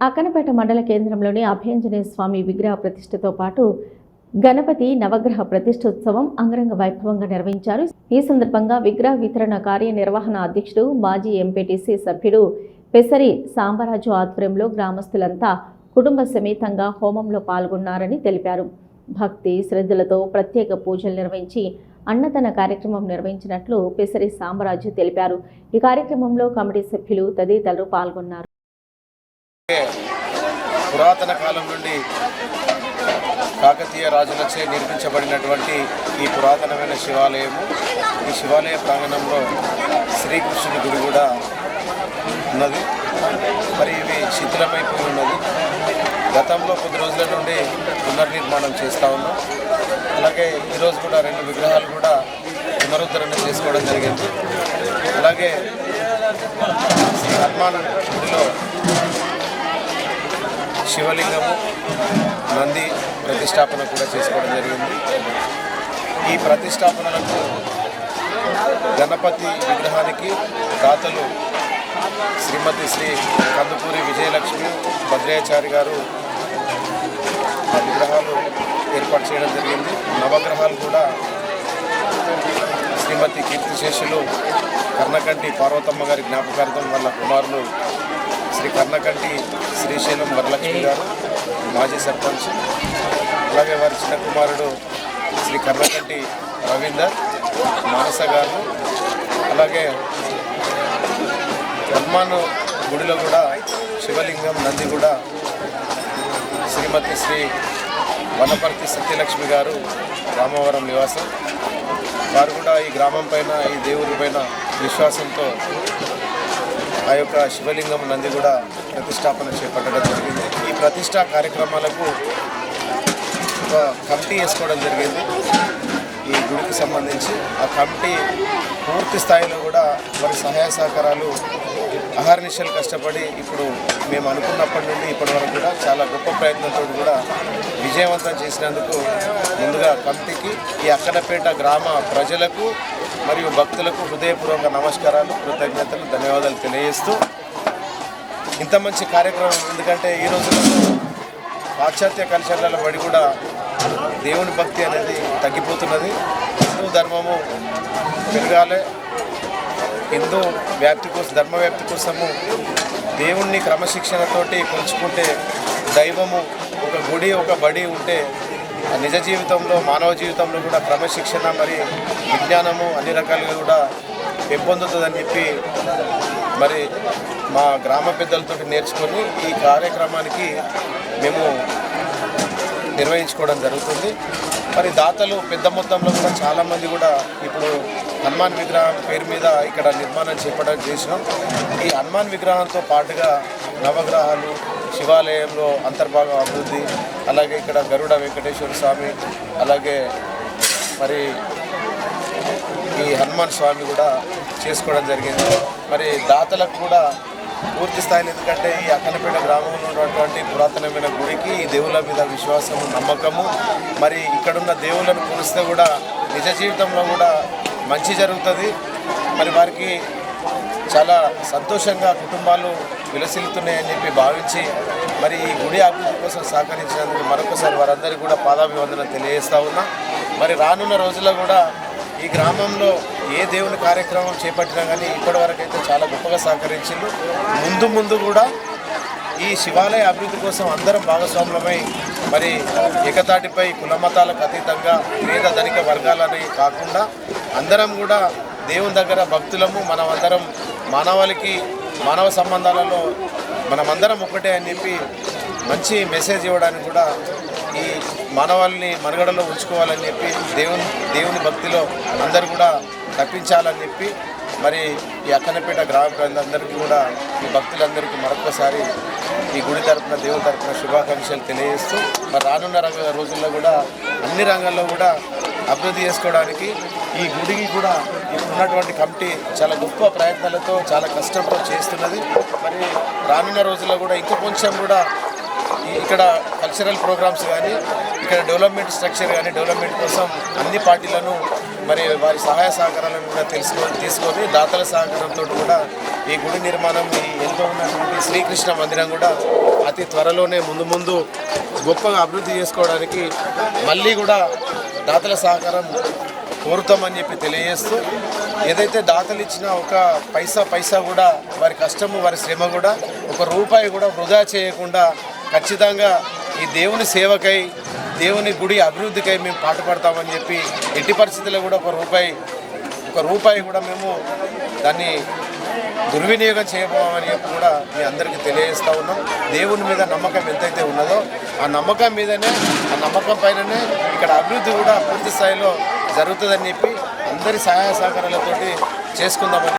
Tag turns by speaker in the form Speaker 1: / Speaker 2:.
Speaker 1: అక్కనపేట మండల కేంద్రంలోని అభయంజనేయ స్వామి విగ్రహ ప్రతిష్టతో పాటు గణపతి నవగ్రహ ప్రతిష్టోత్సవం అంగరంగ వైభవంగా నిర్వహించారు. ఈ సందర్భంగా విగ్రహ వితరణ కార్యనిర్వహణ అధ్యక్షుడు మాజీ ఎంపీటీసీ సభ్యుడు పెసరి సాంబరాజు ఆధ్వర్యంలో గ్రామస్తులంతా కుటుంబ సమేతంగా హోమంలో పాల్గొన్నారని తెలిపారు. భక్తి శ్రద్ధలతో ప్రత్యేక పూజలు నిర్వహించి అన్నదాన కార్యక్రమం నిర్వహించినట్లు పెసరి సాంబరాజు తెలిపారు. ఈ కార్యక్రమంలో కమిటీ సభ్యులు తదితరులు పాల్గొన్నారు.
Speaker 2: పురాతన కాలం నుండి కాకతీయ రాజులచే నిర్మించబడినటువంటి ఈ పురాతనమైన శివాలయము ఈ శివాలయ ప్రాంగణంలో శ్రీకృష్ణుని గుడి కూడా ఉన్నది. మరి ఇవి శిథిలమైపోయి ఉన్నది. గతంలో కొద్ది రోజుల నుండి పునర్నిర్మాణం చేస్తూ ఉన్నాం. అలాగే ఈరోజు కూడా రెండు విగ్రహాలు కూడా పునరుద్ధరణ చేసుకోవడం జరిగింది. అలాగే హనుమాన్ గుడిలో శివలింగము నంది ప్రతిష్టాపన కూడా చేసుకోవడం జరిగింది. ఈ ప్రతిష్టాపనలకు గణపతి విగ్రహానికి దాతలు శ్రీమతి శ్రీ కందుకూరి విజయలక్ష్మి భద్రాచారి గారు ఆ విగ్రహాలు ఏర్పాటు చేయడం జరిగింది. నవగ్రహాలు కూడా శ్రీమతి కీర్తిశేషులు కర్ణకంటి పార్వతమ్మ గారి జ్ఞాపకార్థం వాళ్ళ కుమారులు శ్రీ కర్ణకంటి శ్రీశైలం వరలక్ష్మి గారు మాజీ సర్పంచ్ అలాగే వారి చిన్న కుమారుడు శ్రీ కర్ణకంటి రవీందర్ మానస గారు అలాగే హనుమాన్ గుడిలో కూడా శివలింగం నంది కూడా శ్రీమతి శ్రీ వనపర్తి సత్యలక్ష్మి గారు రామవరం నివాసం. వారు కూడా ఈ గ్రామం పైన ఈ దేవుడి పైన విశ్వాసంతో ఆ యొక్క శివలింగం నంది కూడా ప్రతిష్టాపన చేపట్టడం జరిగింది. ఈ ప్రతిష్టా కార్యక్రమాలకు ఒక కమిటీ వేసుకోవడం జరిగింది. ఈ గుడికి సంబంధించి ఆ కమిటీ పూర్తి స్థాయిలో కూడా వారి సహాయ సహకారాలు అహర్నిశలు కష్టపడి ఇప్పుడు మేము అనుకున్నప్పటి నుండి ఇప్పటి వరకు కూడా చాలా గొప్ప ప్రయత్నంతో కూడా విజయవంతం చేసినందుకు ముందుగా కమిటీకి ఈ అక్కడపేట గ్రామ ప్రజలకు మరియు భక్తులకు హృదయపూర్వక నమస్కారాలు కృతజ్ఞతలు ధన్యవాదాలు తెలియజేస్తూ ఇంత మంచి కార్యక్రమం ఎందుకంటే ఈ పాశ్చాత్య కల్చర్లలో పడి కూడా దేవుని భక్తి అనేది తగ్గిపోతున్నది. హిందూ ధర్మము పెరగాలి. హిందూ వ్యాప్తి కోసం ధర్మ వ్యాప్తి కోసము దేవుణ్ణి క్రమశిక్షణతోటి పెంచుకుంటే దైవము ఒక గుడి ఒక బడి ఉంటే నిజ జీవితంలో మానవ జీవితంలో కూడా క్రమశిక్షణ మరి విజ్ఞానము అన్ని రకాలుగా కూడా పెంపొందుతుందని చెప్పి మరి మా గ్రామ పెద్దలతో నేర్చుకొని ఈ కార్యక్రమానికి మేము నిర్వహించుకోవడం జరుగుతుంది. మరి దాతలు పెద్ద మొత్తంలో కూడా చాలామంది కూడా ఇప్పుడు హనుమాన్ విగ్రహం పేరు మీద ఇక్కడ నిర్మాణం చేపట్టడం చేసినాం. ఈ హనుమాన్ విగ్రహంతో పాటుగా నవగ్రహాలు శివాలయంలో అంతర్భాగం అభివృద్ధి అలాగే ఇక్కడ గరుడ వెంకటేశ్వర స్వామి అలాగే మరి ఈ హనుమాన్ స్వామి కూడా చేసుకోవడం జరిగింది. మరి దాతలకు కూడా పూర్తి స్థాయిలో ఎందుకంటే ఈ అక్కనపేట గ్రామంలో ఉన్నటువంటి పురాతనమైన గుడికి ఈ దేవుళ్ళ మీద విశ్వాసము నమ్మకము మరి ఇక్కడున్న దేవుళ్ళను కొలిస్తే కూడా నిజ జీవితంలో కూడా మంచి జరుగుతుంది. మరి వారికి చాలా సంతోషంగా కుటుంబాలు విలసిల్లుతున్నాయని చెప్పి భావించి మరి ఈ గుడి అభివృద్ధి కోసం సహకరించినందుకు మరొకసారి వారందరికీ కూడా పాదాభివందనం తెలియజేస్తా ఉన్నా. మరి రానున్న రోజుల్లో కూడా ఈ గ్రామంలో ఏ దేవుని కార్యక్రమం చేపట్టినా కానీ ఇప్పటి వరకు అయితే చాలా గొప్పగా సహకరించిండ్రు ముందు ముందు కూడా ఈ శివాలయ అభివృద్ధి కోసం అందరం భాగస్వాములమై మరి ఏకతాటిపై కులమతాలకు అతీతంగా పేద ధనిక వర్గాలని కాకుండా అందరం కూడా దేవుని దగ్గర భక్తులము మనం అందరం మానవాళికి మానవ సంబంధాలలో మనమందరం ఒకటే అని చెప్పి మంచి మెసేజ్ ఇవ్వడానికి కూడా ఈ మానవాళ్ళని మనుగడలో ఉంచుకోవాలని చెప్పి దేవుని దేవుని భక్తిలో అందరూ కూడా తప్పించాలని చెప్పి మరి ఈ అక్కనపేట గ్రామ ప్రజలందరికీ కూడా ఈ భక్తులందరికీ మరొకసారి ఈ గుడి తరపున దేవుడి తరపున శుభాకాంక్షలు తెలియజేస్తూ మరి రానున్న రంగ రోజుల్లో కూడా అన్ని రంగాల్లో కూడా అభివృద్ధి చేసుకోవడానికి ఈ గుడికి కూడా ఇప్పుడు ఉన్నటువంటి కమిటీ చాలా గొప్ప ప్రయత్నాలతో చాలా కష్టంతో చేస్తున్నది. మరి రానున్న రోజుల్లో కూడా ఇంకా కొంచెం కూడా ఈ- ఇక్కడ కల్చరల్ ప్రోగ్రామ్స్ కానీ ఇక్కడ డెవలప్మెంట్ స్ట్రక్చర్ కానీ డెవలప్మెంట్ కోసం అన్ని పార్టీలను మరి వారి సహాయ సహకారాలను కూడా తెలుసుకొని తీసుకొని దాతల సహకారంతో కూడా ఈ గుడి నిర్మాణం ఈ ఎంతో ఉన్నటువంటి శ్రీకృష్ణ మందిరం కూడా అతి త్వరలోనే ముందు ముందు గొప్పగా అభివృద్ధి చేసుకోవడానికి మళ్ళీ కూడా దాతల సహకారం కోరుతామని చెప్పి తెలియజేస్తూ ఏదైతే దాతలు ఇచ్చిన ఒక పైసా పైసా కూడా వారి కష్టము వారి శ్రమ కూడా ఒక రూపాయి కూడా వృధా చేయకుండా ఖచ్చితంగా ఈ దేవుని సేవకై దేవుని గుడి అభివృద్ధికై మేము పాటుపడతామని చెప్పి ఎట్టి పరిస్థితుల్లో కూడా ఒక రూపాయి ఒక రూపాయి కూడా మేము దాన్ని దుర్వినియోగం చేయబోమని చెప్పి కూడా మీ అందరికీ తెలియజేస్తూ ఉన్నాం. దేవుని మీద నమ్మకం ఎంతైతే ఉన్నదో ఆ నమ్మకం మీదనే ఆ నమ్మకం పైననే ఇక్కడ అభివృద్ధి కూడా పూర్తి స్థాయిలో జరుగుతుందని చెప్పి అందరి సహాయ సహకారాలతోటి చేసుకుందామని